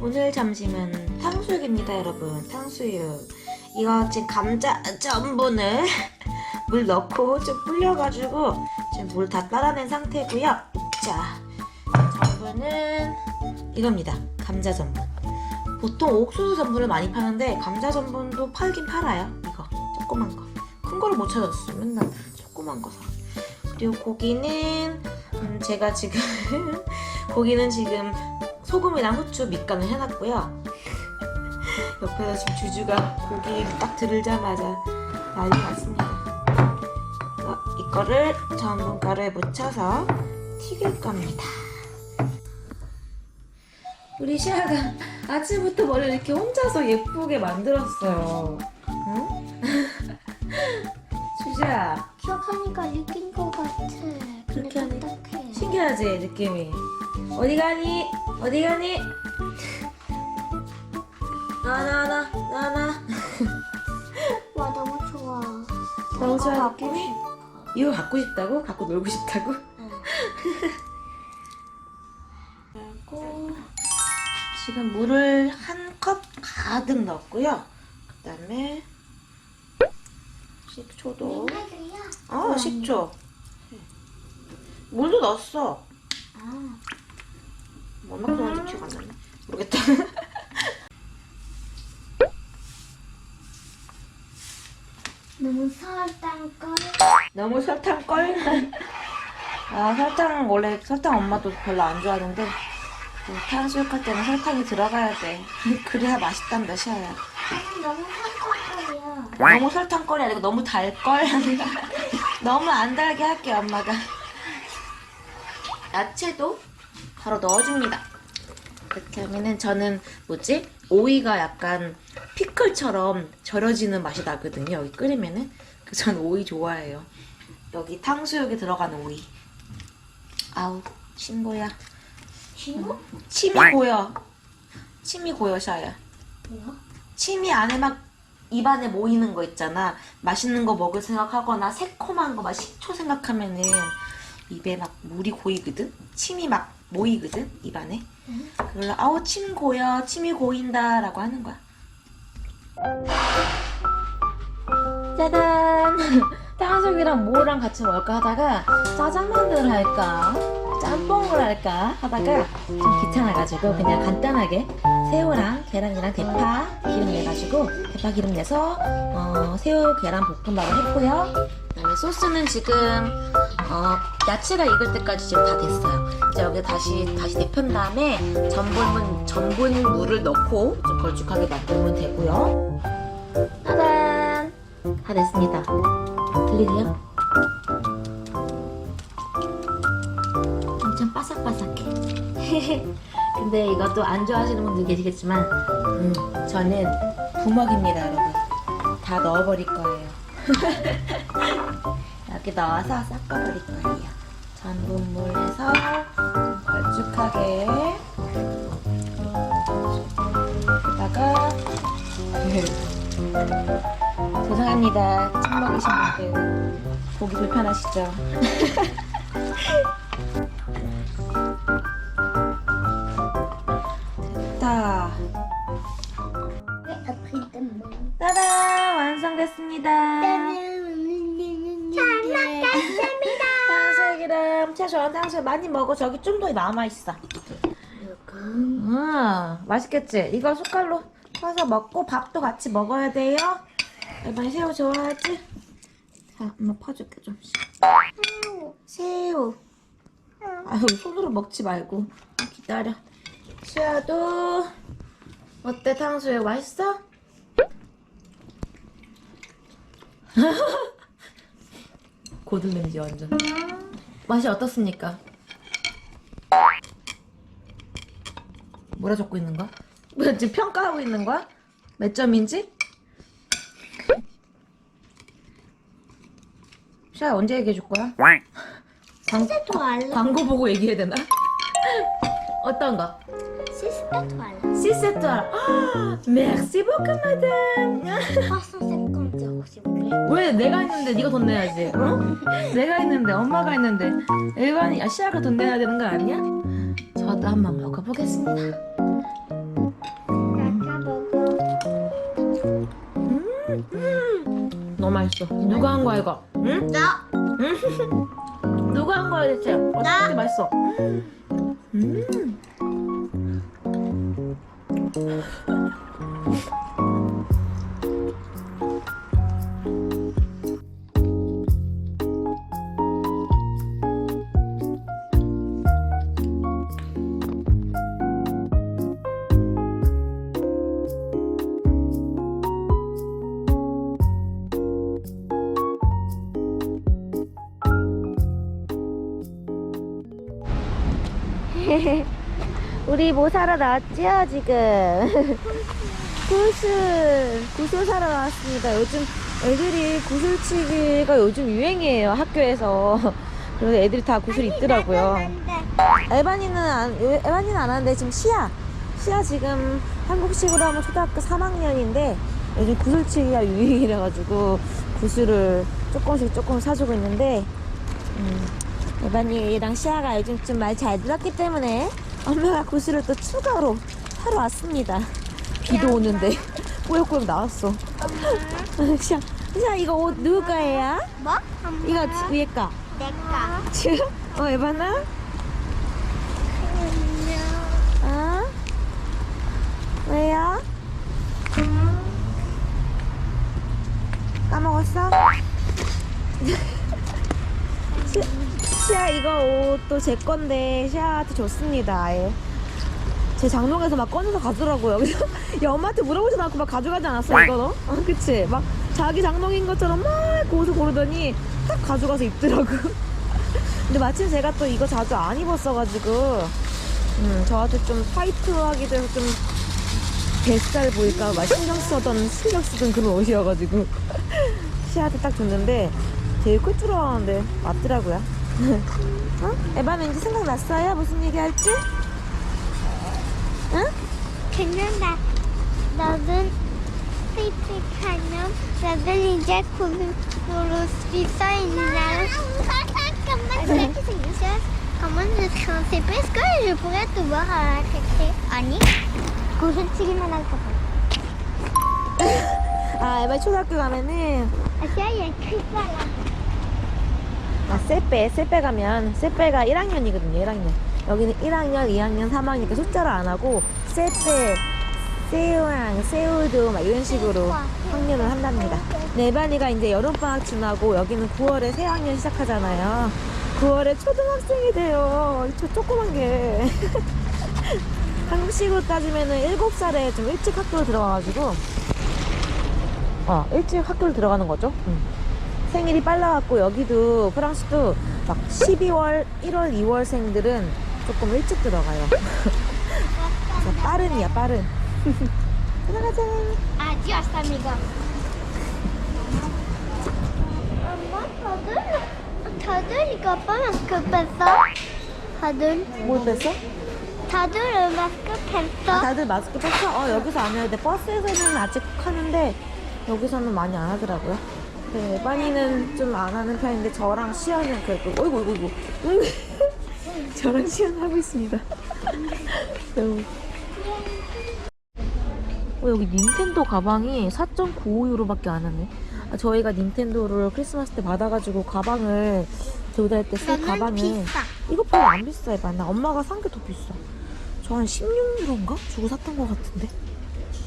오늘 점심은 탕수육입니다, 여러분. 탕수육. 이거 지금 감자 전분을 물 넣고 좀 불려가지고 지금 물 다 따라낸 상태고요. 자, 전분은 이겁니다. 감자 전분. 보통 옥수수 전분을 많이 파는데 감자 전분도 팔긴 팔아요. 이거 조그만 거. 큰 거를 못 찾았어. 맨날 조그만 거 사. 그리고 고기는 음, 제가 지금 고기는 지금 소금이랑 후추 밑간을 해놨고요. 옆에서 지금 주주가 고기 딱 들을자마자 난리 났습니다. 그래서 이거를 전분 가루에 묻혀서 튀길 겁니다. 우리 시아가 아침부터 머리를 이렇게 혼자서 예쁘게 만들었어요. 응? 수지야, 기억하니까 느낀 것 같아. 그렇게 하니? 딱해. 신기하지 느낌이 어디 가니 어디 가니 나나 나 나나 와 너무 좋아. 너무 좋아, 이거 느낌이? 갖고 싶어. 이거 갖고 싶다고 갖고 놀고 싶다고 응. 그리고 지금 물을 한 컵 가득 넣었고요 그다음에 식초도? 어 식초 물도 넣었어 아, 얼마큼 넣었는지 기억 안 나네 모르겠다 너무 설탕 걸. 너무 설탕 껄. 아 설탕 원래 설탕 엄마도 별로 안 좋아하는데 그 탕수육 할 때는 설탕이 들어가야 돼. 그래야 맛있단다 시아야. 아니 너무 설탕 걸이야. 너무 설탕 껄이 아니고 너무 달 걸. 너무 안 달게 할게 엄마가. 야채도 바로 넣어줍니다. 이렇게 하면은 저는 뭐지 오이가 약간 피클처럼 절여지는 맛이 나거든요. 여기 끓이면은 저는 오이 좋아해요. 여기 탕수육에 들어가는 오이. 아우 친구야. 친구? 침이 고여. 침이 고여 샤야. 뭐야? 침이 안에 막 입안에 모이는 거 있잖아. 맛있는 거 먹을 생각하거나 새콤한 거 막 식초 생각하면은 입에 막 물이 고이거든. 침이 막 모이거든 입안에. 응. 그걸로 아우 침 고여, 침이 고인다 라고 하는 거야. 짜잔! 탕수육이랑 뭐랑 같이 먹을까 하다가 짜장면을 할까? 짬뽕을 할까? 하다가 좀 귀찮아가지고 그냥 간단하게 새우랑 계란이랑 대파 기름 내가지고 대파 기름 내서 어, 새우 계란 볶음밥을 했고요. 그다음에 소스는 지금 어, 야채가 익을 때까지 지금 다 됐어요. 이제 여기 다시 다시 데편 다음에 전분 전분 물을 넣고 좀 걸쭉하게 만들면 되고요. 짜잔! 다 됐습니다. 들리세요? 근데 이것도 안 좋아하시는 분들 계시겠지만, 음, 저는 부먹입니다, 여러분. 다 넣어버릴 거예요. 여기 넣어서 섞어버릴 거예요. 전분물에서 좀 걸쭉하게. 여기다가, 죄송합니다. 침 먹이신 분들. 보기 불편하시죠? 완성됐습니다. 잘 먹겠습니다. 탕수육이랑 채소랑 탕수육 많이 먹어. 저기 좀 더 남아있어. 음, 맛있겠지? 이거 숟갈로 퍼서 먹고 밥도 같이 먹어야 돼요. 이번에 새우 좋아하지? 자, 엄마 퍼줄게 좀씩. 새우. 아유, 손으로 먹지 말고. 기다려. 수야도. 어때, 탕수육 맛있어? 고든 냄새 완전. 맛이 어떻습니까? 뭐라 적고 있는 거야? 뭐 지금 평가하고 있는 거야? 몇 점인지? 샤 언제 얘기해 줄 거야? 광, 시스도 알라. 광고 보고 얘기해야 되나? 어떤 거? 시스도 알라. 시세토. merci beaucoup, madame. 왜 내가 했는데 네가 돈 내야지? 어? 내가 했는데 엄마가 했는데 일반이 아 시아가 돈 내야 되는 거 아니야? 저도 한번 먹어보겠습니다. 아까 먹어. 너무 맛있어. 누가 한 거야 이거? 응? 나. 누가 한 거야 대체? 어떻게 맛있어? 음. 우리 뭐 사러 나왔지요 지금? 구슬 구슬 사러 나왔습니다. 요즘 애들이 구슬치기가 요즘 유행이에요 학교에서. 그래서 애들이 다 구슬 있더라고요. 에반이는 안 에반이는 안 하는데 지금 시아 시아 지금 한국식으로 하면 초등학교 3학년인데 요즘 구슬치기가 유행이라 가지고 구슬을 조금씩 조금 사주고 있는데 음, 에반이랑 시아가 요즘 좀 말 잘 들었기 때문에 엄마가 구슬을 또 추가로 사러 왔습니다. 비도 오는데 꾸역꾸역 나왔어. 시아 시아 이거 옷 누구 거예요? 뭐? 이거 위에 거. 내가. 지금 어 에바나? 어? 왜요? 까먹었어? 시, 시아 이거 옷도 제 건데 시아한테 줬습니다 아예 제 장롱에서 막 꺼내서 가더라고요 그래서 야 엄마한테 물어보지도 않고 막 가져가지 않았어 이거 너? 어, 그치? 막 자기 장롱인 것처럼 막 옷을 고르더니 딱 가져가서 입더라고 근데 마침 제가 또 이거 자주 안 입었어가지고 음, 저한테 좀 화이트하기도 해서 좀 뱃살 보일까 막 신경 쓰던 신경 쓰던 그런 옷이어가지고 시아한테 딱 줬는데 제일 클줄 알았는데 맞더라고요. 어? 에바는 이제 생각났어요? 무슨 얘기 할지? 응? 나 너는 삐삐하면 나들 이제 있어 있냐? Comment c'est que c'est chose Comment je serais Est-ce que je pourrais te voir à la récré 아니 고소치기만 할 거야. 아 에바 초등학교 가면은 아시아 얘 크다. 아 세빼 세빼 가면 세빼가 1학년이거든요 1학년. 여기는 1학년 2학년 3학년 그 숫자를 안 하고 세빼 세우랑 세우도 막 이런 식으로 학년을 한답니다. 네반이가 이제 여름방학 지나고 여기는 9월에 새 학년 시작하잖아요. 9월에 초등학생이 돼요. 저 조그만 게. 한국식으로 따지면은 7살에 좀 일찍 학교를 들어가가지고 어 일찍 학교를 들어가는 거죠? 응. 생일이 빨라갖고 여기도 프랑스도 막 12월, 1월, 2월생들은 조금 일찍 들어가요. 그래서 빠른이야 빠른. 들어가자. Adiós, amigo. 엄마, 다들 다들 이거 봐 마스크 뺐어? 다들 뭘 뺐어? 다들 마스크 뺐어? 아, 다들 마스크 뺐어? 어 여기서 안 해야 돼. 버스에서는 아직 하는데 여기서는 많이 안 하더라고요. 네, 빠니는 좀 안 하는 편인데 저랑 시아는 그래도 어이구 어이구 어이구 어이구. 저랑 시아는 하고 있습니다. 너무 어, 여기 닌텐도 가방이 4.95유로밖에 안 하네. 아, 저희가 닌텐도를 크리스마스 때 받아가지고 가방을 조달 때쓸 비싸. 이거 별로 안 비싸요, 나 엄마가 산 게 더 비싸. 저 한 16유로인가? 주고 샀던 것 같은데.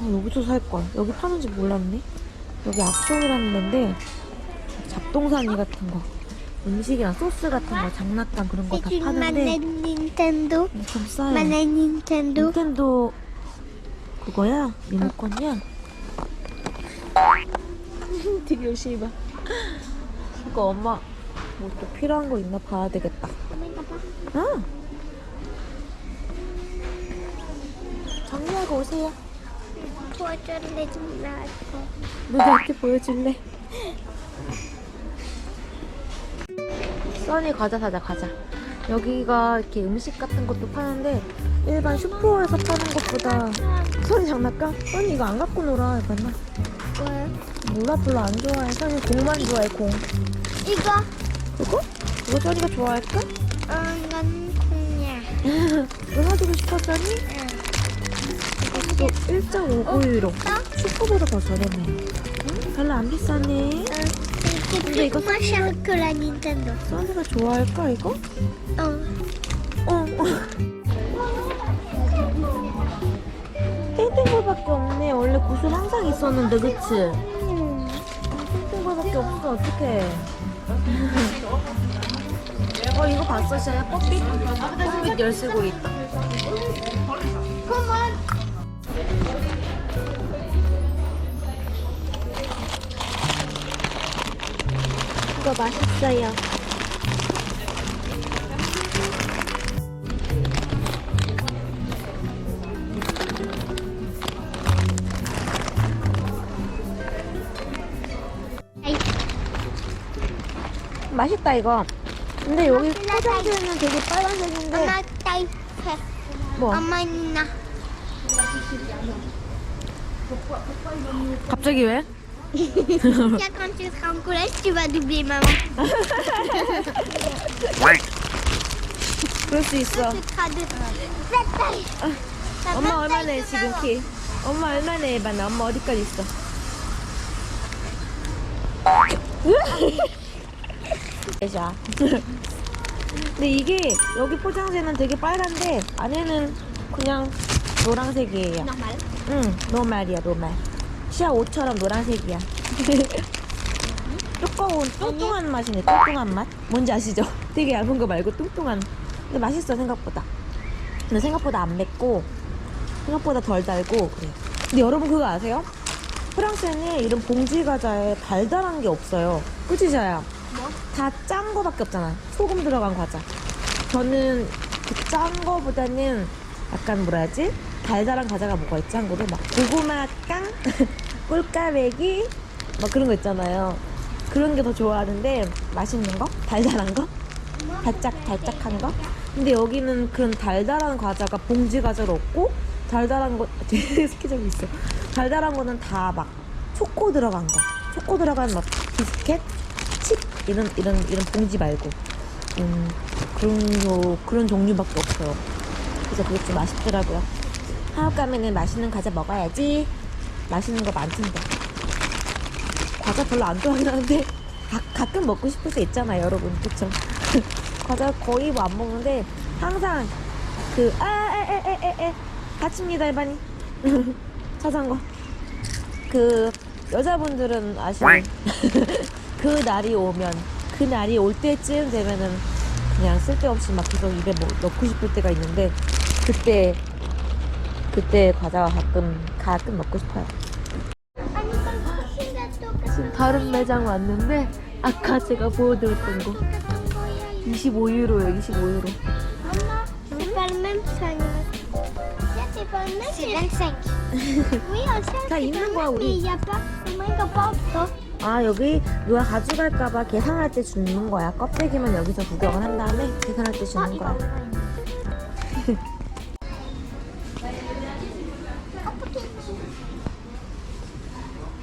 아, 여기서 살 걸. 여기 파는지 몰랐네. 여기 악종이라는 데인데 잡동사니 같은 거, 음식이랑 소스 같은 거, 장난감 그런 거 다 파는데 Nintendo. 좀 싸요. manette Nintendo. 닌텐도 그거야? 리모컨이야? 되게 열심히 봐. 이거 엄마 뭐 또 필요한 거 있나 봐야 되겠다. 아. 정리하고 오세요. 보여줄래 좀 나왔어. 누구한테 보여줄래? 써니 과자 사자 과자. 여기가 이렇게 음식 같은 것도 파는데 일반 슈퍼에서 파는 것보다 써니 장난감? 써니 이거 안 갖고 놀아 이거나. 왜? 몰라 별로 안 좋아해. 선이 공만 좋아해 공. 이거 그거? 그거 선이가 좋아할까? 어, 난 공이야. 왜 사주고 싶었더니? 응. 1.596. 어? 슈퍼보다 더 저렴해. 응? 별로 안 비싸네. 근데 이거 샤크라 닌텐도. 선이가 좋아할까 이거? 어. 어. 땡땡볼밖에 없네. 원래 구슬 항상 있었는데, 그치? 음. 땡땡볼밖에 없어. 어떡해. 어, 이거 봤어, 샤야? 뽀삐? 뽀삐 열쇠고리 있다. 이거 맛있어요. 아이, 맛있다, 이거. 근데 여기 포장지는 되게 빨간색인데. 엄마 해. 뭐? 엄마 나. 갑자기 왜? Quand tu seras en collège, tu vas doubler maman. 그럴 수 있어. Tu seras de cette taille. La 엄마 même 얼마나 taille 해, que 지금 maman. 키? 엄마 얼마나 해, 봐. 엄마 어디까지 있어? 자. 근데 이게 여기 포장지는 되게 빨간데 안에는 그냥 노란색이에요. Normal. 응, 노말이야, 노말. 시아 옷처럼 노란색이야. 두꺼운 뚱뚱한 맛이네, 뚱뚱한 맛. 뭔지 아시죠? 되게 얇은 거 말고 뚱뚱한. 근데 맛있어 생각보다. 근데 생각보다 안 맵고 생각보다 덜 달고 그래. 근데 여러분 그거 아세요? 프랑스에는 이런 봉지 과자에 달달한 게 없어요. 그치 자야? 뭐? 다 짠 거밖에 없잖아. 소금 들어간 과자. 저는 그 짠 거보다는 약간 뭐라 하지? 달달한 과자가 뭐가 있지 한국에 막 고구마 깡, 꿀까베기 막 그런 거 있잖아요. 그런 게 더 좋아하는데 맛있는 거, 달달한 거, 달짝 달짝한 거. 근데 여기는 그런 달달한 과자가 봉지 과자로 없고 달달한 거 되게 스키적이 있어. 달달한 거는 다 막 초코 들어간 거, 초코 들어간 막 비스켓, 칩 이런 이런 이런 봉지 말고 음 그런 요 그런 종류밖에 없어요. 그래서 그게 좀 아쉽더라고요. 한국 가면은 맛있는 과자 먹어야지. 맛있는 거 많던데. 과자 별로 안 좋아하긴 하는데 가, 가끔 먹고 싶을 때 있잖아요, 여러분. 그쵸? 과자 거의 뭐 안 먹는데 항상 그 아에에에에 다칩니다, 일반이. 자전거. 그 여자분들은 아시는 그 날이 오면 그 날이 올 때쯤 되면은 그냥 쓸데없이 막 계속 입에 뭐 넣고 싶을 때가 있는데 그때 그때 과자가 가끔 가끔 먹고 싶어요. 지금 다른 매장 왔는데 아까 제가 보여드렸던 거 똑같은 거야. 25유로요, 25유로. Maman, c'est pas le même ça. Ça, c'est pas le même. C'est 25. Oui, ça, 다 있는 거야, 우리. ça 아 여기 누가 가져갈까봐 계산할 때 주는 거야. 껍데기만 여기서 구경을 한 다음에 계산할 때 주는 거야.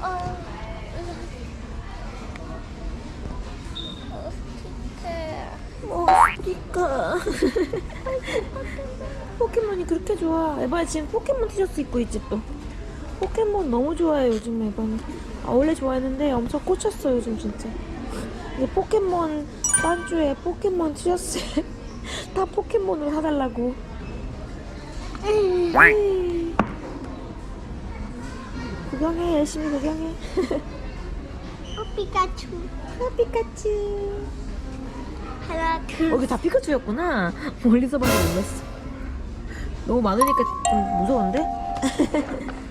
어, 어. 어. 포켓몬이 그렇게 좋아. 에바야 지금 포켓몬 티셔츠 입고 있지 또. 포켓몬 너무 좋아해 요즘 에바는. 아, 원래 좋아했는데 엄청 꽂혔어 요즘 진짜. 이게 포켓몬 반주에 포켓몬 티셔츠에 다 포켓몬으로 사달라고. 구경해 열심히 구경해. 어, 피카츄. 아 피카츄. 하나, 둘. 여기 다 피카츄였구나. 멀리서 봐도 놀랐어. 너무 많으니까 좀 무서운데?